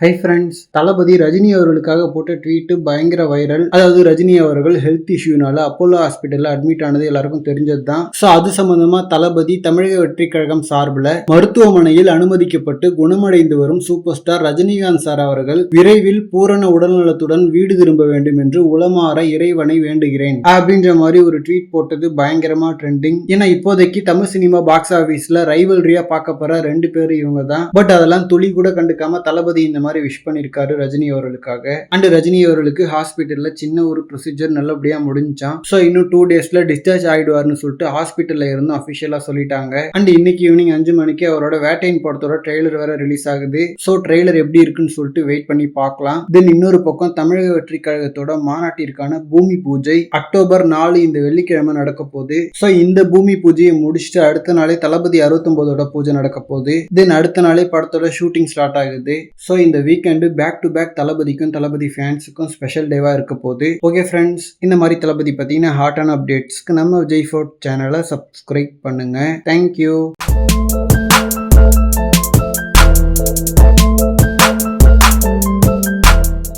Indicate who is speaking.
Speaker 1: Hi friends தளபதி ரஜினி அவர்களுக்காக போட்ட tweet பயங்கர வைரல் அதாவது ரஜினி அவர்கள் ஹெல்த் இஷ்யூனால அப்போலோ ஹாஸ்பிட்டல்ல அட்மிட் ஆனது எல்லாருக்கும் தெரிஞ்சது தான் ஸோ அது சம்பந்தமா தளபதி தமிழக வெற்றி கழகம் சார்பில் மருத்துவமனையில் அனுமதிக்கப்பட்டு குணமடைந்து வரும் சூப்பர் ஸ்டார் ரஜினிகாந்த் சார் அவர்கள் விரைவில் பூரண உடல்நலத்துடன் வீடு திரும்ப வேண்டும் என்று உளமாற இறைவனை வேண்டுகிறேன். அப்படின்ற மாதிரி ஒரு ட்வீட் போட்டது பயங்கரமா ட்ரெண்டிங் ஏன்னா இப்போதைக்கு தமிழ் சினிமா பாக்ஸ் ஆஃபீஸ்ல ரைவல்ரியா பார்க்க போற ரெண்டு பேரும் இவங்க தான் பட் அதெல்லாம் துளி கூட கண்டுக்காம தளபதி இந்த மாதிரி விஷ் பண்ணியிருக்காரு ரஜினி அவர்களுக்காக. அண்ட் ரஜினி அவர்களுக்கு ஹாஸ்பிட்டலில் சின்ன ஒரு ப்ரொசீஜர் நல்லபடியா முடிஞ்சான். ஸோ இன்னும் டூ டேஸ்ல டிஸ்சார்ஜ் ஆகிடுவார்னு சொல்லிட்டு ஹாஸ்பிட்டலில் இருந்தும் அஃபிஷியலாக சொல்லிட்டாங்க. அண்ட் இன்னைக்கு ஈவினிங் அஞ்சு மணிக்கு அவரோட வேட்டையின் படத்தோட ட்ரெய்லர் வேற ரிலீஸ் ஆகுது. ஸோ ட்ரெய்லர் எப்படி இருக்குன்னு சொல்லிட்டு வெயிட் பண்ணி பார்க்கலாம். தென் இன்னொரு பக்கம் தமிழக வெற்றி கழகத்தோட மாநாட்டிற்கான பூமி பூஜை. அக்டோபர் நாலு இந்த வெள்ளிக்கிழமை நடக்க போகுது. ஸோ இந்த பூமி பூஜையை முடிச்சுட்டு அடுத்த நாளே தளபதி அறுபத்தொன்பதோட பூஜை நடக்க போகுது. தென் அடுத்த நாளே படத்தோட ஷூட்டிங் ஸ்டார்ட் ஆகுது. ஸோ இந்த வீக்கெண்டு பேக் டு பேக் தளபதிக்கும் தளபதி ஃபேன்ஸுக்கும் ஸ்பெஷல் டேவாக இருக்க போகுது. ஓகே ஃப்ரெண்ட்ஸ் இந்த மாதிரி தளபதி பார்த்தீங்கன்னா ஹாட்டான அப்டேட்ஸ்க்கு நம்ம விஜய் ஃபோர்ட் சேனலை சப்ஸ்கிரைப் பண்ணுங்க. Thank you